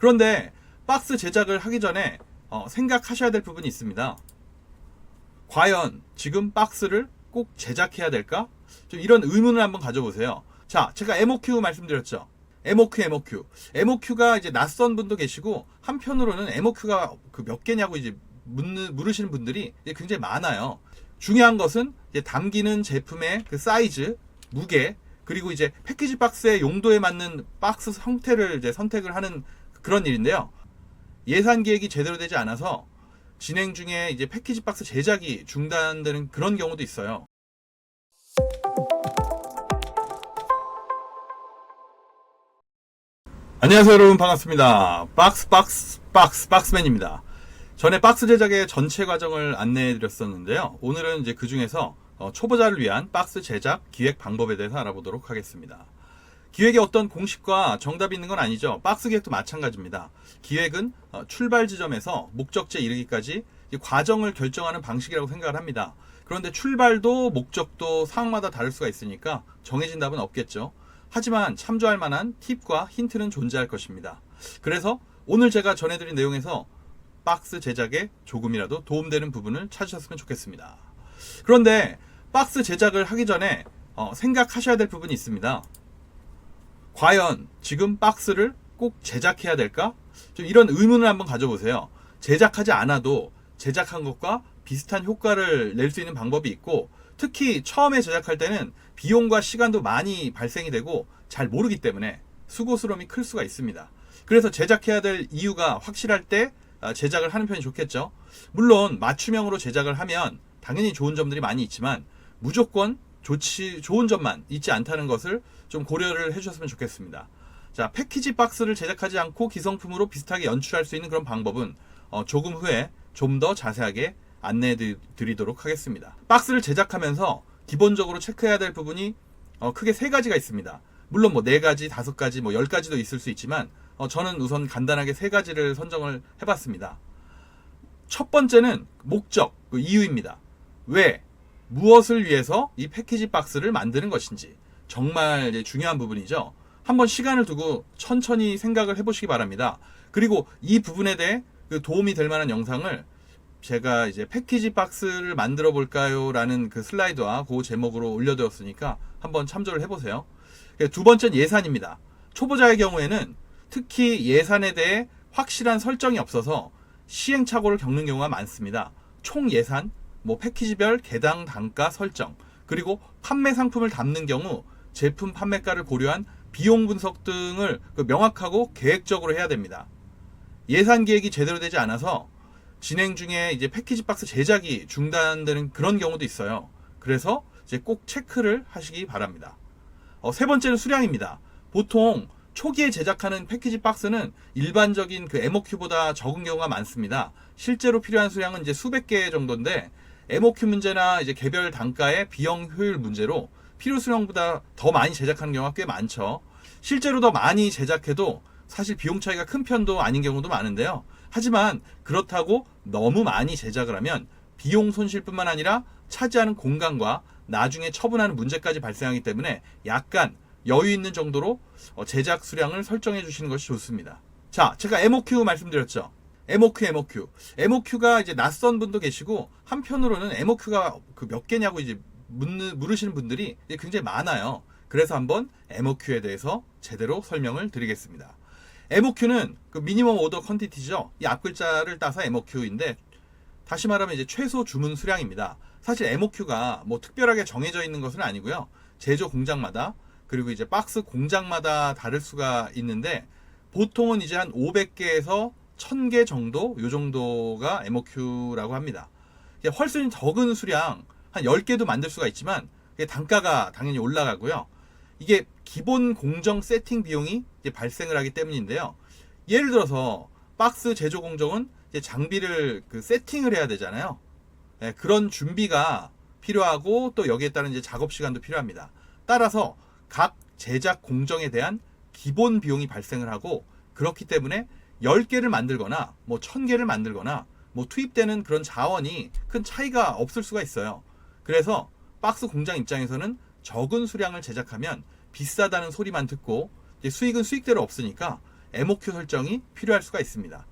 그런데 박스 제작을 하기 전에 어, 생각하셔야 될 부분이 있습니다. 과연 지금 박스를 꼭 제작해야 될까? 좀 이런 의문을 한번 가져보세요. 자, 제가 MOQ 말씀드렸죠. MOQ, MOQ. MOQ가 이제 낯선 분도 계시고 한편으로는 MOQ가 그 몇 개냐고 이제 묻는, 물으시는 분들이 굉장히 많아요. 중요한 것은 이제 담기는 제품의 그 사이즈, 무게, 그리고 이제 패키지 박스의 용도에 맞는 박스 형태를 이제 선택을 하는 그런 일인데요. 예산 계획이 제대로 되지 않아서 진행 중에 이제 패키지 박스 제작이 중단되는 그런 경우도 있어요. 안녕하세요 여러분 반갑습니다. 박스 박스 박스 박스맨입니다. 전에 박스 제작의 전체 과정을 안내해 드렸었는데요. 오늘은 이제 그 중에서 어, 초보자를 위한 박스 제작 기획 방법에 대해서 알아보도록 하겠습니다. 기획에 어떤 공식과 정답이 있는 건 아니죠. 박스 기획도 마찬가지입니다. 기획은 어, 출발 지점에서 목적지에 이르기까지 이 과정을 결정하는 방식이라고 생각을 합니다. 그런데 출발도 목적도 상황마다 다를 수가 있으니까 정해진 답은 없겠죠. 하지만 참조할 만한 팁과 힌트는 존재할 것입니다. 그래서 오늘 제가 전해드린 내용에서 박스 제작에 조금이라도 도움되는 부분을 찾으셨으면 좋겠습니다. 그런데 박스 제작을 하기 전에 어, 생각하셔야 될 부분이 있습니다. 과연 지금 박스를 꼭 제작해야 될까? 좀 이런 의문을 한번 가져보세요. 제작하지 않아도 제작한 것과 비슷한 효과를 낼 수 있는 방법이 있고 특히 처음에 제작할 때는 비용과 시간도 많이 발생이 되고 잘 모르기 때문에 수고스러움이 클 수가 있습니다. 그래서 제작해야 될 이유가 확실할 때 아, 제작을 하는 편이 좋겠죠. 물론 맞춤형으로 제작을 하면 당연히 좋은 점들이 많이 있지만 무조건 좋지 좋은 점만 있지 않다는 것을 좀 고려를 해주셨으면 좋겠습니다. 자 패키지 박스를 제작하지 않고 기성품으로 비슷하게 연출할 수 있는 그런 방법은 어, 조금 후에 좀 더 자세하게 안내해 드리도록 하겠습니다. 박스를 제작하면서 기본적으로 체크해야 될 부분이 어, 크게 세 가지가 있습니다. 물론 뭐 네 가지, 다섯 가지, 뭐 열 가지도 있을 수 있지만 어, 저는 우선 간단하게 세 가지를 선정을 해봤습니다. 첫 번째는 목적, 그 이유입니다. 왜, 무엇을 위해서 이 패키지 박스를 만드는 것인지 정말 이제 중요한 부분이죠. 한번 시간을 두고 천천히 생각을 해보시기 바랍니다. 그리고 이 부분에 대해 그 도움이 될 만한 영상을 제가 이제 패키지 박스를 만들어 볼까요? 라는 그 슬라이드와 그 제목으로 올려두었으니까 한번 참조를 해보세요. 두 번째는 예산입니다. 초보자의 경우에는 특히 예산에 대해 확실한 설정이 없어서 시행착오를 겪는 경우가 많습니다. 총 예산, 뭐 패키지별 개당 단가 설정, 그리고 판매 상품을 담는 경우 제품 판매가를 고려한 비용 분석 등을 그 명확하고 계획적으로 해야 됩니다. 예산 계획이 제대로 되지 않아서 진행 중에 이제 패키지 박스 제작이 중단되는 그런 경우도 있어요. 그래서 이제 꼭 체크를 하시기 바랍니다. 어, 세 번째는 수량입니다. 보통 초기에 제작하는 패키지 박스는 일반적인 그 MOQ보다 적은 경우가 많습니다. 실제로 필요한 수량은 이제 수백 개 정도인데 MOQ 문제나 이제 개별 단가의 비용 효율 문제로 필요 수량보다 더 많이 제작하는 경우가 꽤 많죠. 실제로 더 많이 제작해도 사실 비용 차이가 큰 편도 아닌 경우도 많은데요. 하지만 그렇다고 너무 많이 제작을 하면 비용 손실뿐만 아니라 차지하는 공간과 나중에 처분하는 문제까지 발생하기 때문에 약간 여유 있는 정도로 어, 제작 수량을 설정해 주시는 것이 좋습니다. 자, 제가 MOQ 말씀드렸죠. MOQ, MOQ. MOQ가 이제 낯선 분도 계시고 한편으로는 MOQ가 그 몇 개냐고 이제 묻는, 물으시는 분들이 굉장히 많아요. 그래서 한번 MOQ에 대해서 제대로 설명을 드리겠습니다. MOQ는 그 미니멈 오더 퀀티티죠. 이 앞글자를 따서 MOQ인데 다시 말하면 이제 최소 주문 수량입니다. 사실 MOQ가 뭐 특별하게 정해져 있는 것은 아니고요. 제조 공장마다 그리고 이제 박스 공장마다 다를 수가 있는데 보통은 이제 한 500개에서 1000개 정도 요 정도가 MOQ라고 합니다. 훨씬 적은 수량 한 10개도 만들 수가 있지만 단가가 당연히 올라가고요. 이게 기본 공정 세팅 비용이 발생을 하기 때문인데요. 예를 들어서 박스 제조 공정은 장비를 그 세팅을 해야 되잖아요. 네, 그런 준비가 필요하고 또 여기에 따른 이제 작업 시간도 필요합니다. 따라서 각 제작 공정에 대한 기본 비용이 발생을 하고 그렇기 때문에 10개를 만들거나 뭐 1000개를 만들거나 뭐 투입되는 그런 자원이 큰 차이가 없을 수가 있어요. 그래서 박스 공장 입장에서는 적은 수량을 제작하면 비싸다는 소리만 듣고 수익은 수익대로 없으니까 MOQ 설정이 필요할 수가 있습니다.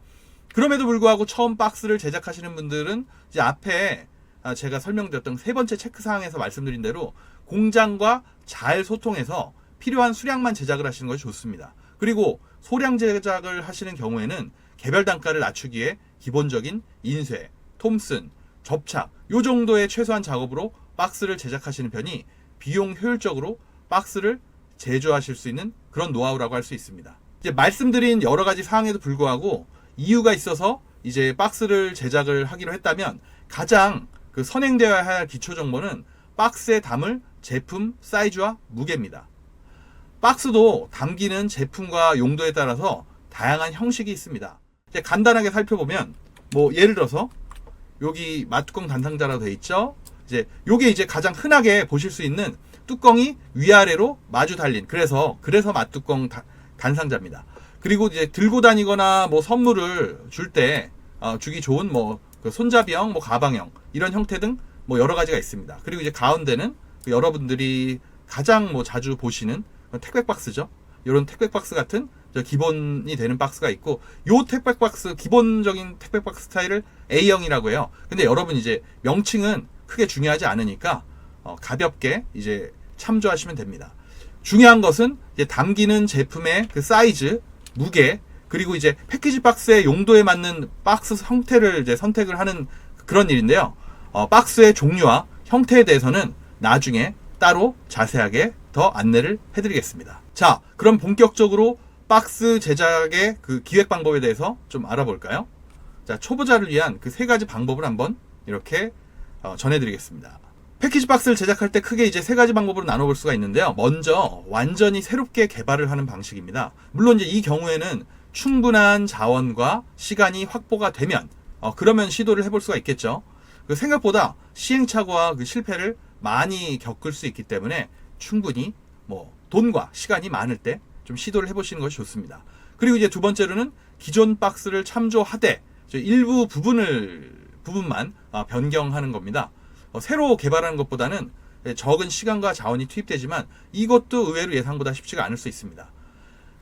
그럼에도 불구하고 처음 박스를 제작하시는 분들은 이제 앞에 아, 제가 설명드렸던 세 번째 체크 사항에서 말씀드린 대로 공장과 잘 소통해서 필요한 수량만 제작을 하시는 것이 좋습니다. 그리고 소량 제작을 하시는 경우에는 개별 단가를 낮추기 위해 기본적인 인쇄, 톰슨, 접착 요 정도의 최소한 작업으로 박스를 제작하시는 편이 비용 효율적으로 박스를 제조하실 수 있는 그런 노하우라고 할 수 있습니다. 이제 말씀드린 여러 가지 사항에도 불구하고 이유가 있어서 이제 박스를 제작을 하기로 했다면 가장 그 선행되어야 할 기초 정보는 박스에 담을 제품 사이즈와 무게입니다. 박스도 담기는 제품과 용도에 따라서 다양한 형식이 있습니다. 간단하게 살펴보면 뭐 예를 들어서 여기 맛뚜껑 단상자라고 돼 있죠. 이제 요게 이제 가장 흔하게 보실 수 있는 뚜껑이 위아래로 마주 달린 그래서 그래서 맛뚜껑 다- 단상자입니다. 그리고 이제 들고 다니거나 뭐 선물을 줄때 주기 좋은 뭐 그 손잡이형, 뭐 가방형 이런 형태 등 뭐 여러 가지가 있습니다. 그리고 이제 가운데는 그 여러분들이 가장 뭐 자주 보시는 택배 박스죠. 이런 택배 박스 같은 저 기본이 되는 박스가 있고 요 택배 박스 기본적인 택배 박스 스타일을 A형이라고 해요. 근데 여러분 이제 명칭은 크게 중요하지 않으니까 어, 가볍게 이제 참조하시면 됩니다. 중요한 것은 이제 담기는 제품의 그 사이즈, 무게, 그리고 이제 패키지 박스의 용도에 맞는 박스 형태를 이제 선택을 하는 그런 일인데요. 어, 박스의 종류와 형태에 대해서는 나중에 따로 자세하게 더 안내를 해드리겠습니다. 자, 그럼 본격적으로 박스 제작의 그 기획 방법에 대해서 좀 알아볼까요? 자, 초보자를 위한 그 세 가지 방법을 한번 이렇게 어, 전해드리겠습니다. 패키지 박스를 제작할 때 크게 이제 세 가지 방법으로 나눠볼 수가 있는데요. 먼저 완전히 새롭게 개발을 하는 방식입니다. 물론 이제 이 경우에는 충분한 자원과 시간이 확보가 되면 어, 그러면 시도를 해볼 수가 있겠죠. 그 생각보다 시행착오와 그 실패를 많이 겪을 수 있기 때문에 충분히 뭐 돈과 시간이 많을 때 좀 시도를 해보시는 것이 좋습니다. 그리고 이제 두 번째로는 기존 박스를 참조하되 저 일부 부분을 부분만 아, 변경하는 겁니다. 어, 새로 개발하는 것보다는 적은 시간과 자원이 투입되지만 이것도 의외로 예상보다 쉽지가 않을 수 있습니다.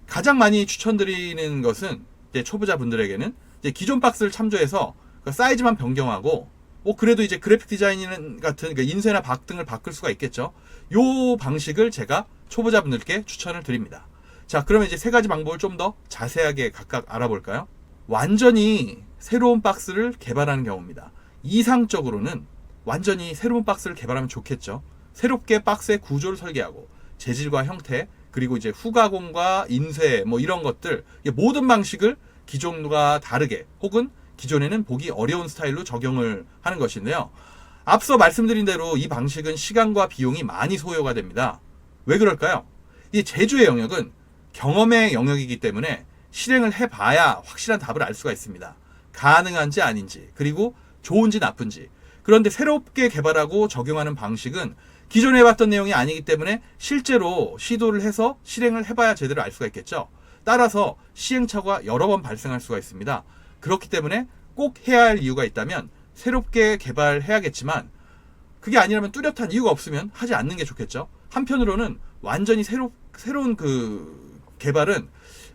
가장 많이 추천드리는 것은 초보자분들에게는 기존 박스를 참조해서 그 사이즈만 변경하고 뭐 그래도 이제 그래픽 디자인 같은 그 인쇄나 박 등을 바꿀 수가 있겠죠. 요 방식을 제가 초보자분들께 추천을 드립니다. 자, 그러면 이제 세 가지 방법을 좀 더 자세하게 각각 알아볼까요? 완전히 새로운 박스를 개발하는 경우입니다. 이상적으로는 완전히 새로운 박스를 개발하면 좋겠죠. 새롭게 박스의 구조를 설계하고 재질과 형태 그리고 이제 후가공과 인쇄 뭐 이런 것들 모든 방식을 기존과 다르게 혹은 기존에는 보기 어려운 스타일로 적용을 하는 것인데요. 앞서 말씀드린 대로 이 방식은 시간과 비용이 많이 소요가 됩니다. 왜 그럴까요? 이 제주의 영역은 경험의 영역이기 때문에 실행을 해봐야 확실한 답을 알 수가 있습니다. 가능한지 아닌지, 그리고 좋은지 나쁜지. 그런데 새롭게 개발하고 적용하는 방식은 기존에 해봤던 내용이 아니기 때문에 실제로 시도를 해서 실행을 해봐야 제대로 알 수가 있겠죠. 따라서 시행착오가 여러 번 발생할 수가 있습니다. 그렇기 때문에 꼭 해야 할 이유가 있다면 새롭게 개발해야겠지만 그게 아니라면 뚜렷한 이유가 없으면 하지 않는 게 좋겠죠. 한편으로는 완전히 새로, 새로운 그 개발은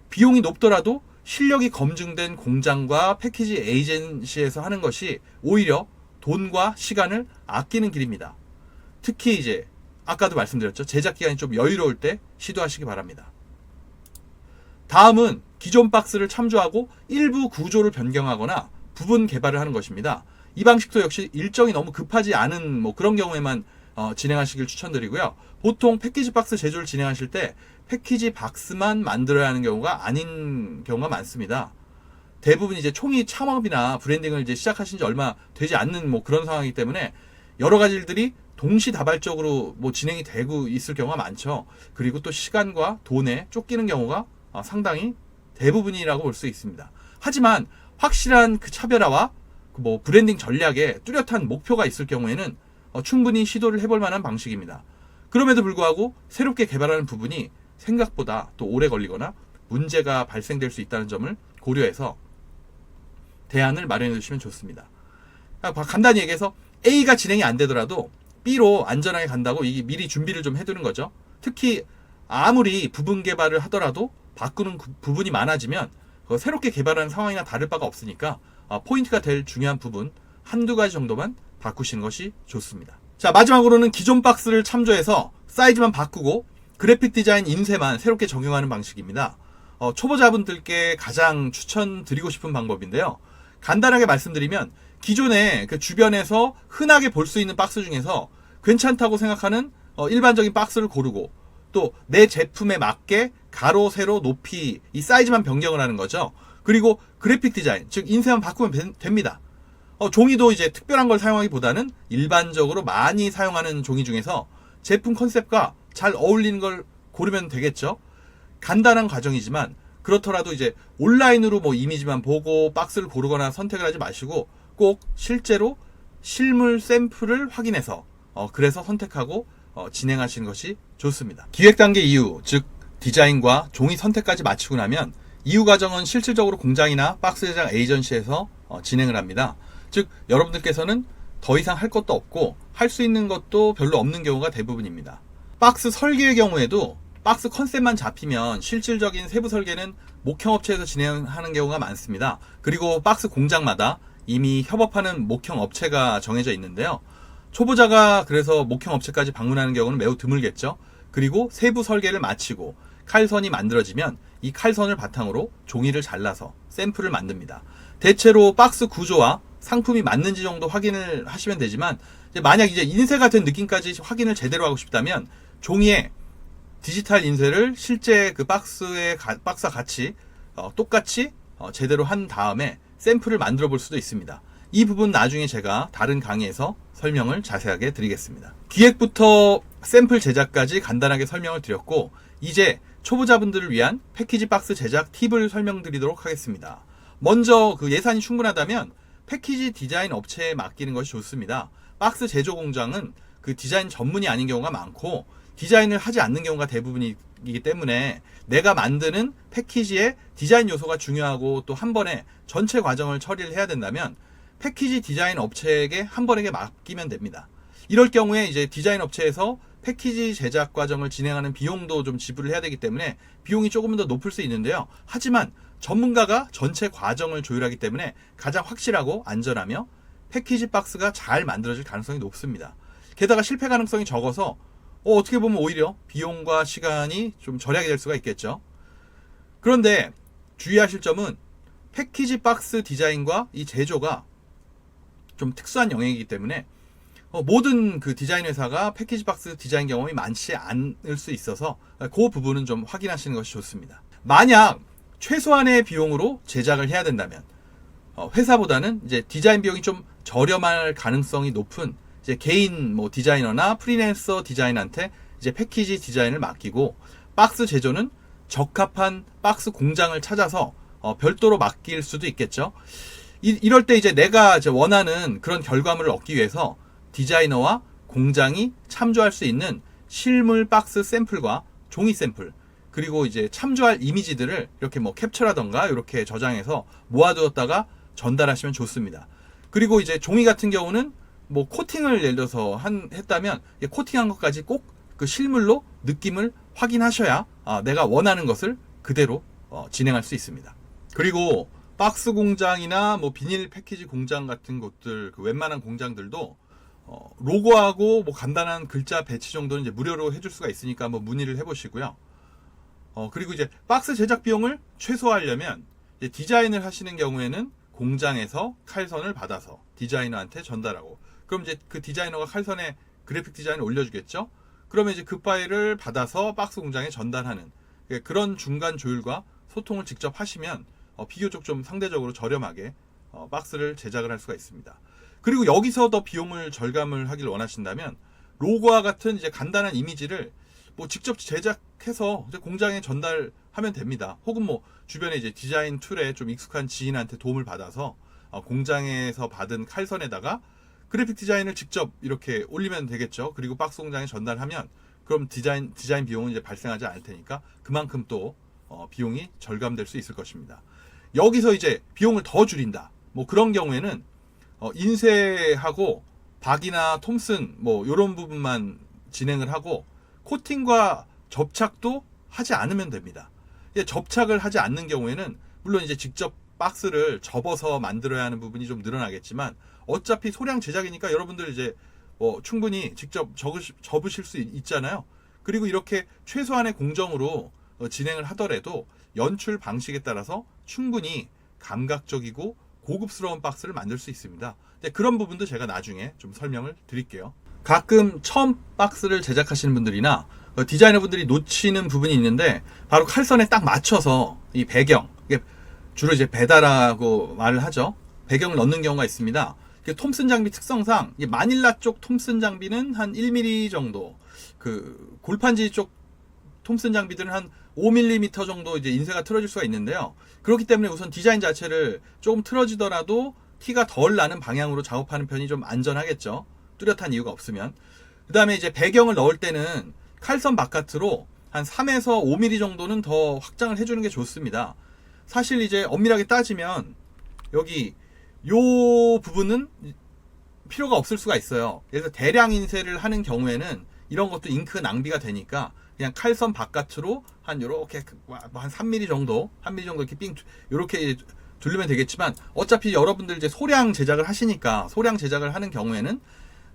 비용이 높더라도 실력이 검증된 공장과 패키지 에이전시에서 하는 것이 오히려 돈과 시간을 아끼는 길입니다. 특히 이제 아까도 말씀드렸죠. 제작 기간이 좀 여유로울 때 시도하시기 바랍니다. 다음은 기존 박스를 참조하고 일부 구조를 변경하거나 부분 개발을 하는 것입니다. 이 방식도 역시 일정이 너무 급하지 않은 뭐 그런 경우에만 어, 진행하시길 추천드리고요. 보통 패키지 박스 제조를 진행하실 때 패키지 박스만 만들어야 하는 경우가 아닌 경우가 많습니다. 대부분 이제 총이 창업이나 브랜딩을 이제 시작하신 지 얼마 되지 않는 뭐 그런 상황이기 때문에 여러 가지 일들이 동시다발적으로 뭐 진행이 되고 있을 경우가 많죠. 그리고 또 시간과 돈에 쫓기는 경우가 어, 상당히 대부분이라고 볼 수 있습니다. 하지만 확실한 그 차별화와 그뭐 브랜딩 전략에 뚜렷한 목표가 있을 경우에는 어, 충분히 시도를 해볼 만한 방식입니다. 그럼에도 불구하고 새롭게 개발하는 부분이 생각보다 또 오래 걸리거나 문제가 발생될 수 있다는 점을 고려해서 대안을 마련해 주시면 좋습니다. 아, 간단히 얘기해서 A가 진행이 안 되더라도 B로 안전하게 간다고 미리 준비를 좀 해두는 거죠. 특히 아무리 부분 개발을 하더라도 바꾸는 그 부분이 많아지면 그 새롭게 개발하는 상황이나 다를 바가 없으니까 아, 포인트가 될 중요한 부분 한두 가지 정도만 바꾸시는 것이 좋습니다. 자, 마지막으로는 기존 박스를 참조해서 사이즈만 바꾸고 그래픽 디자인 인쇄만 새롭게 적용하는 방식입니다. 어, 초보자분들께 가장 추천드리고 싶은 방법인데요. 간단하게 말씀드리면 기존에 그 주변에서 흔하게 볼 수 있는 박스 중에서 괜찮다고 생각하는 어, 일반적인 박스를 고르고 또 내 제품에 맞게 가로, 세로, 높이 이 사이즈만 변경을 하는 거죠. 그리고 그래픽 디자인, 즉 인쇄만 바꾸면 된- 됩니다. 어, 종이도 이제 특별한 걸 사용하기보다는 일반적으로 많이 사용하는 종이 중에서 제품 컨셉과 잘 어울리는 걸 고르면 되겠죠. 간단한 과정이지만 그렇더라도 이제 온라인으로 뭐 이미지만 보고 박스를 고르거나 선택을 하지 마시고 꼭 실제로 실물 샘플을 확인해서 어, 그래서 선택하고 어, 진행하시는 것이 좋습니다. 기획 단계 이후 즉 디자인과 종이 선택까지 마치고 나면 이후 과정은 실질적으로 공장이나 박스 제작 에이전시에서 어, 진행을 합니다. 즉 여러분들께서는 더 이상 할 것도 없고 할 수 있는 것도 별로 없는 경우가 대부분입니다. 박스 설계의 경우에도 박스 컨셉만 잡히면 실질적인 세부 설계는 목형 업체에서 진행하는 경우가 많습니다. 그리고 박스 공장마다 이미 협업하는 목형 업체가 정해져 있는데요. 초보자가 그래서 목형 업체까지 방문하는 경우는 매우 드물겠죠. 그리고 세부 설계를 마치고 칼선이 만들어지면 이 칼선을 바탕으로 종이를 잘라서 샘플을 만듭니다. 대체로 박스 구조와 상품이 맞는지 정도 확인을 하시면 되지만 만약 이제 인쇄가 된 느낌까지 확인을 제대로 하고 싶다면 종이에 디지털 인쇄를 실제 그 가- 박스와 같이 어, 똑같이 어, 제대로 한 다음에 샘플을 만들어 볼 수도 있습니다. 이 부분 나중에 제가 다른 강의에서 설명을 자세하게 드리겠습니다. 기획부터 샘플 제작까지 간단하게 설명을 드렸고 이제 초보자분들을 위한 패키지 박스 제작 팁을 설명드리도록 하겠습니다. 먼저 그 예산이 충분하다면 패키지 디자인 업체에 맡기는 것이 좋습니다. 박스 제조 공장은 그 디자인 전문이 아닌 경우가 많고 디자인을 하지 않는 경우가 대부분이기 때문에 내가 만드는 패키지의 디자인 요소가 중요하고 또 한 번에 전체 과정을 처리를 해야 된다면 패키지 디자인 업체에게 한 번에게 맡기면 됩니다. 이럴 경우에 이제 디자인 업체에서 패키지 제작 과정을 진행하는 비용도 좀 지불을 해야 되기 때문에 비용이 조금 더 높을 수 있는데요. 하지만 전문가가 전체 과정을 조율하기 때문에 가장 확실하고 안전하며 패키지 박스가 잘 만들어질 가능성이 높습니다. 게다가 실패 가능성이 적어서 어, 어떻게 보면 오히려 비용과 시간이 좀 절약이 될 수가 있겠죠. 그런데 주의하실 점은 패키지 박스 디자인과 이 제조가 좀 특수한 영역이기 때문에 어, 모든 그 디자인 회사가 패키지 박스 디자인 경험이 많지 않을 수 있어서 그 부분은 좀 확인하시는 것이 좋습니다. 만약 최소한의 비용으로 제작을 해야 된다면 어, 회사보다는 이제 디자인 비용이 좀 저렴할 가능성이 높은 이제 개인 뭐 디자이너나 프리랜서 디자인한테 이제 패키지 디자인을 맡기고 박스 제조는 적합한 박스 공장을 찾아서 어, 별도로 맡길 수도 있겠죠. 이, 이럴 때 이제 내가 이제 원하는 그런 결과물을 얻기 위해서 디자이너와 공장이 참조할 수 있는 실물 박스 샘플과 종이 샘플 그리고 이제 참조할 이미지들을 이렇게 뭐 캡처라던가 이렇게 저장해서 모아두었다가 전달하시면 좋습니다. 그리고 이제 종이 같은 경우는 뭐 코팅을 예를 들어서 한 했다면 이 코팅한 것까지 꼭 그 실물로 느낌을 확인하셔야 아, 내가 원하는 것을 그대로 어, 진행할 수 있습니다. 그리고 박스 공장이나 뭐 비닐 패키지 공장 같은 곳들 그 웬만한 공장들도 어, 로고하고 뭐 간단한 글자 배치 정도는 이제 무료로 해줄 수가 있으니까 한번 문의를 해보시고요. 어, 그리고 이제 박스 제작 비용을 최소화하려면 디자인을 하시는 경우에는 공장에서 칼선을 받아서 디자이너한테 전달하고 그럼 이제 그 디자이너가 칼선에 그래픽 디자인을 올려주겠죠. 그러면 이제 그 파일을 받아서 박스 공장에 전달하는 예, 그런 중간 조율과 소통을 직접 하시면 어, 비교적 좀 상대적으로 저렴하게 어, 박스를 제작을 할 수가 있습니다. 그리고 여기서 더 비용을 절감을 하길 원하신다면 로고와 같은 이제 간단한 이미지를 뭐 직접 제작해서 공장에 전달하면 됩니다. 혹은 뭐 주변에 이제 디자인 툴에 좀 익숙한 지인한테 도움을 받아서 어, 공장에서 받은 칼선에다가 그래픽 디자인을 직접 이렇게 올리면 되겠죠. 그리고 박스 공장에 전달하면 그럼 디자인 디자인 비용은 이제 발생하지 않을 테니까 그만큼 또 어, 비용이 절감될 수 있을 것입니다. 여기서 이제 비용을 더 줄인다. 뭐 그런 경우에는 어, 인쇄하고 박이나 톰슨 뭐 이런 부분만 진행을 하고 코팅과 접착도 하지 않으면 됩니다. 접착을 하지 않는 경우에는 물론 이제 직접 박스를 접어서 만들어야 하는 부분이 좀 늘어나겠지만 어차피 소량 제작이니까 여러분들 이제 뭐 충분히 직접 적으시, 접으실 수 있- 있잖아요. 그리고 이렇게 최소한의 공정으로 어, 진행을 하더라도 연출 방식에 따라서 충분히 감각적이고 고급스러운 박스를 만들 수 있습니다. 네, 그런 부분도 제가 나중에 좀 설명을 드릴게요. 가끔 처음 박스를 제작하시는 분들이나 어, 디자이너분들이 놓치는 부분이 있는데 바로 칼선에 딱 맞춰서 이 배경 주로 이제 배다라고 말을 하죠. 배경을 넣는 경우가 있습니다. 그 톰슨 장비 특성상 이 마닐라 쪽 톰슨 장비는 한 1mm 정도, 그 골판지 쪽 톰슨 장비들은 한 5mm 정도 이제 인쇄가 틀어질 수가 있는데요. 그렇기 때문에 우선 디자인 자체를 조금 틀어지더라도 티가 덜 나는 방향으로 작업하는 편이 좀 안전하겠죠. 뚜렷한 이유가 없으면. 그 다음에 이제 배경을 넣을 때는 칼선 바깥으로 한 3에서 5mm 정도는 더 확장을 해주는 게 좋습니다. 사실 이제 엄밀하게 따지면 여기 요 부분은 필요가 없을 수가 있어요. 그래서 대량 인쇄를 하는 경우에는 이런 것도 잉크 낭비가 되니까 그냥 칼선 바깥으로 한 요렇게 뭐한 3mm 정도, 3mm 정도 이렇게 삥 요렇게 두르면 되겠지만 어차피 여러분들 이제 소량 제작을 하시니까 소량 제작을 하는 경우에는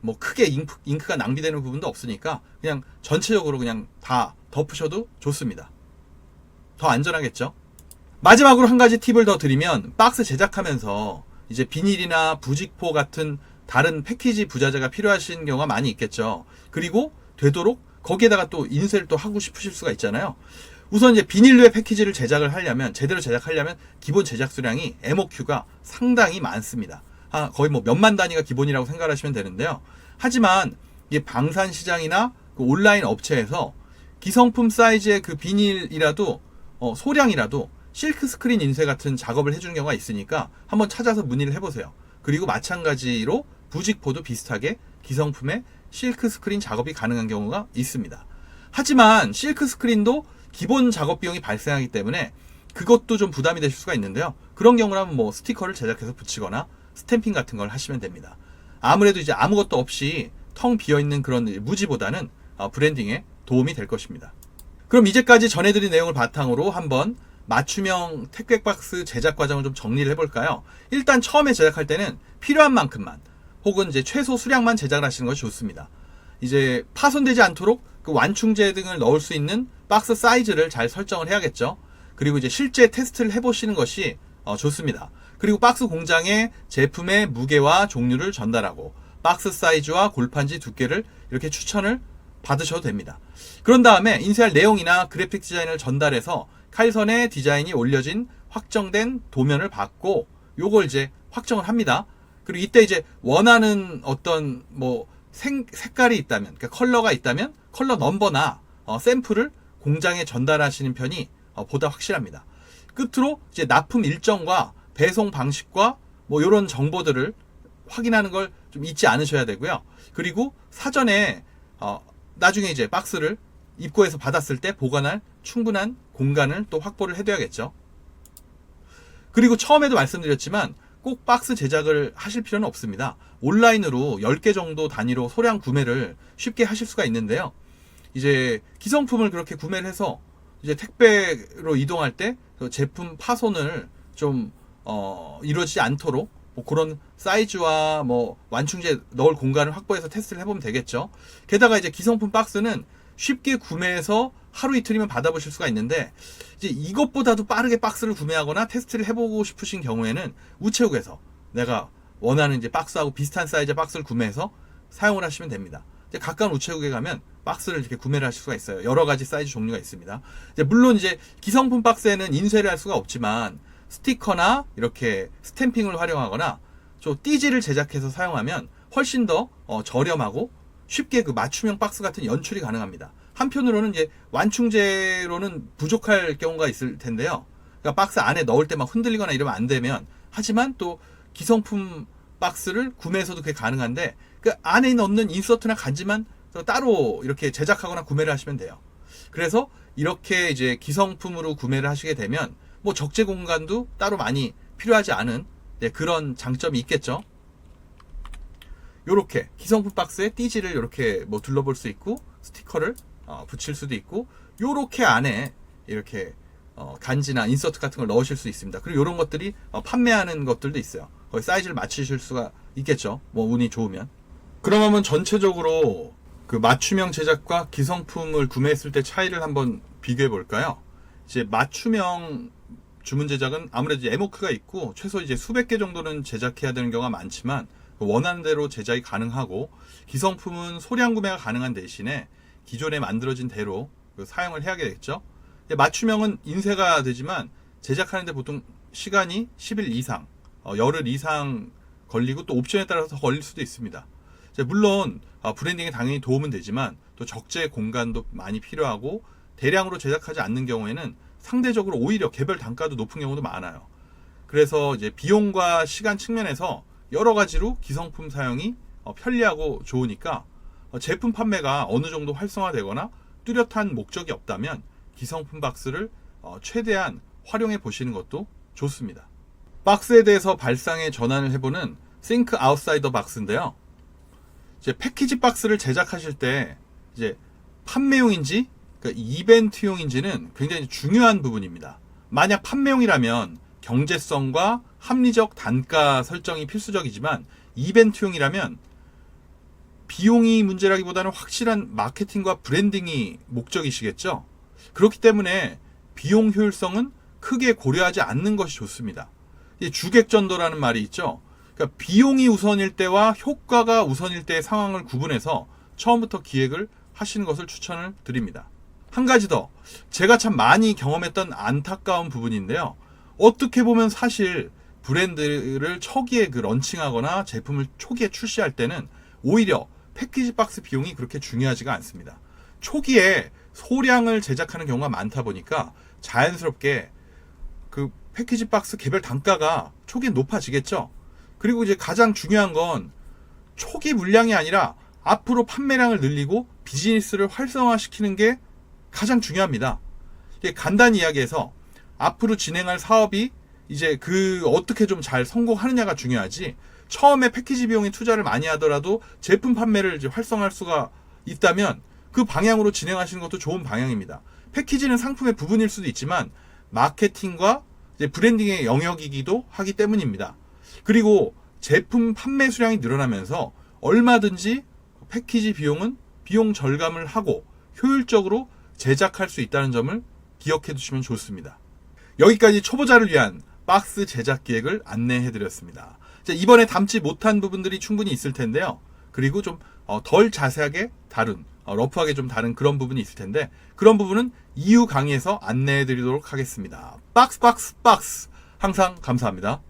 뭐 크게 잉크, 잉크가 낭비되는 부분도 없으니까 그냥 전체적으로 그냥 다 덮으셔도 좋습니다. 더 안전하겠죠? 마지막으로 한 가지 팁을 더 드리면 박스 제작하면서 이제 비닐이나 부직포 같은 다른 패키지 부자재가 필요하신 경우가 많이 있겠죠. 그리고 되도록 거기에다가 또 인쇄를 또 하고 싶으실 수가 있잖아요. 우선 이제 비닐류의 패키지를 제작을 하려면 제대로 제작하려면 기본 제작 수량이 MOQ가 상당히 많습니다. 아, 거의 뭐 몇만 단위가 기본이라고 생각하시면 되는데요. 하지만 이 방산 시장이나 그 온라인 업체에서 기성품 사이즈의 그 비닐이라도 어, 소량이라도 실크 스크린 인쇄 같은 작업을 해주는 경우가 있으니까 한번 찾아서 문의를 해보세요. 그리고 마찬가지로 부직포도 비슷하게 기성품의 실크 스크린 작업이 가능한 경우가 있습니다. 하지만 실크 스크린도 기본 작업 비용이 발생하기 때문에 그것도 좀 부담이 되실 수가 있는데요. 그런 경우라면 뭐 스티커를 제작해서 붙이거나 스탬핑 같은 걸 하시면 됩니다. 아무래도 이제 아무것도 없이 텅 비어 있는 그런 무지보다는 어, 브랜딩에 도움이 될 것입니다. 그럼 이제까지 전해드린 내용을 바탕으로 한번 맞춤형 택배 박스 제작 과정을 좀 정리를 해볼까요? 일단 처음에 제작할 때는 필요한 만큼만 혹은 이제 최소 수량만 제작을 하시는 것이 좋습니다. 이제 파손되지 않도록 그 완충제 등을 넣을 수 있는 박스 사이즈를 잘 설정을 해야겠죠. 그리고 이제 실제 테스트를 해보시는 것이 어, 좋습니다. 그리고 박스 공장에 제품의 무게와 종류를 전달하고 박스 사이즈와 골판지 두께를 이렇게 추천을 받으셔도 됩니다. 그런 다음에 인쇄할 내용이나 그래픽 디자인을 전달해서 칼선에 디자인이 올려진 확정된 도면을 받고 요걸 이제 확정을 합니다. 그리고 이때 이제 원하는 어떤 뭐 생, 색깔이 있다면, 그러니까 컬러가 있다면 컬러 넘버나 어, 샘플을 공장에 전달하시는 편이 어, 보다 확실합니다. 끝으로 이제 납품 일정과 배송 방식과 뭐 이런 정보들을 확인하는 걸 좀 잊지 않으셔야 되고요. 그리고 사전에 어, 나중에 이제 박스를 입고해서 받았을 때 보관할 충분한 공간을 또 확보를 해둬야겠죠. 그리고 처음에도 말씀드렸지만 꼭 박스 제작을 하실 필요는 없습니다. 온라인으로 10개 정도 단위로 소량 구매를 쉽게 하실 수가 있는데요. 이제 기성품을 그렇게 구매를 해서 이제 택배로 이동할 때 그 제품 파손을 좀 어, 이루어지지 않도록 뭐 그런 사이즈와 뭐 완충제 넣을 공간을 확보해서 테스트를 해보면 되겠죠. 게다가 이제 기성품 박스는 쉽게 구매해서 하루 이틀이면 받아보실 수가 있는데 이제 이것보다도 빠르게 박스를 구매하거나 테스트를 해보고 싶으신 경우에는 우체국에서 내가 원하는 이제 박스하고 비슷한 사이즈의 박스를 구매해서 사용을 하시면 됩니다. 이제 가까운 우체국에 가면 박스를 이렇게 구매를 하실 수가 있어요. 여러 가지 사이즈 종류가 있습니다. 이제 물론 이제 기성품 박스에는 인쇄를 할 수가 없지만 스티커나 이렇게 스탬핑을 활용하거나 저 띠지를 제작해서 사용하면 훨씬 더 어, 저렴하고 쉽게 그 맞춤형 박스 같은 연출이 가능합니다. 한편으로는 이제 완충제로는 부족할 경우가 있을 텐데요. 그러니까 박스 안에 넣을 때 막 흔들리거나 이러면 안 되면 하지만 또 기성품 박스를 구매해서도 그게 가능한데 그 안에 넣는 인서트나 간지만 또 따로 이렇게 제작하거나 구매를 하시면 돼요. 그래서 이렇게 이제 기성품으로 구매를 하시게 되면 뭐 적재 공간도 따로 많이 필요하지 않은 네, 그런 장점이 있겠죠. 요렇게 기성품 박스에 띠지를 이렇게 뭐 둘러볼 수 있고 스티커를 어, 붙일 수도 있고 요렇게 안에 이렇게 어, 간지나 인서트 같은 걸 넣으실 수 있습니다. 그리고 이런 것들이 어, 판매하는 것들도 있어요. 거기 사이즈를 맞추실 수가 있겠죠. 뭐 운이 좋으면. 한번 전체적으로 그 맞춤형 제작과 기성품을 구매했을 때 차이를 한번 비교해 볼까요? 이제 맞춤형 주문 제작은 아무래도 에모크가 있고 최소 이제 수백 개 정도는 제작해야 되는 경우가 많지만 원하는 대로 제작이 가능하고 기성품은 소량 구매가 가능한 대신에 기존에 만들어진 대로 그 사용을 해야 겠죠. 맞춤형은 인쇄가 되지만 제작하는데 보통 시간이 10일 이상, 어, 열흘 이상 걸리고 또 옵션에 따라서 더 걸릴 수도 있습니다. 물론 아, 브랜딩에 당연히 도움은 되지만 또 적재 공간도 많이 필요하고 대량으로 제작하지 않는 경우에는 상대적으로 오히려 개별 단가도 높은 경우도 많아요. 그래서 이제 비용과 시간 측면에서 여러 가지로 기성품 사용이 어, 편리하고 좋으니까 어, 제품 판매가 어느 정도 활성화되거나 뚜렷한 목적이 없다면 기성품 박스를 어, 최대한 활용해 보시는 것도 좋습니다. 박스에 대해서 발상의 전환을 해보는 Outside the Box인데요. 이제 패키지 박스를 제작하실 때 이제 판매용인지 그러니까 이벤트용인지는 굉장히 중요한 부분입니다. 만약 판매용이라면 경제성과 합리적 단가 설정이 필수적이지만 이벤트용이라면 비용이 문제라기보다는 확실한 마케팅과 브랜딩이 목적이시겠죠. 그렇기 때문에 비용 효율성은 크게 고려하지 않는 것이 좋습니다. 이 주객 전도라는 말이 있죠. 그러니까 비용이 우선일 때와 효과가 우선일 때의 상황을 구분해서 처음부터 기획을 하시는 것을 추천을 드립니다. 한 가지 더. 제가 참 많이 경험했던 안타까운 부분인데요. 어떻게 보면 사실 브랜드를 초기에 그 런칭하거나 제품을 초기에 출시할 때는 오히려 패키지 박스 비용이 그렇게 중요하지가 않습니다. 초기에 소량을 제작하는 경우가 많다 보니까 자연스럽게 그 패키지 박스 개별 단가가 초기에 높아지겠죠. 그리고 이제 가장 중요한 건 초기 물량이 아니라 앞으로 판매량을 늘리고 비즈니스를 활성화시키는 게 가장 중요합니다. 간단히 이야기해서 앞으로 진행할 사업이 이제 그 어떻게 좀 잘 성공하느냐가 중요하지. 처음에 패키지 비용에 투자를 많이 하더라도 제품 판매를 이제 활성화할 수가 있다면 그 방향으로 진행하시는 것도 좋은 방향입니다. 패키지는 상품의 부분일 수도 있지만 마케팅과 이제 브랜딩의 영역이기도 하기 때문입니다. 그리고 제품 판매 수량이 늘어나면서 얼마든지 패키지 비용은 비용 절감을 하고 효율적으로 제작할 수 있다는 점을 기억해 두시면 좋습니다. 여기까지 초보자를 위한 박스 제작 기획을 안내해 드렸습니다. 이번에 담지 못한 부분들이 충분히 있을 텐데요. 그리고 좀 덜 자세하게 다룬, 어, 러프하게 좀 다른 그런 부분이 있을 텐데, 그런 부분은 이후 강의에서 안내해 드리도록 하겠습니다. 박스, 박스, 박스! 항상 감사합니다.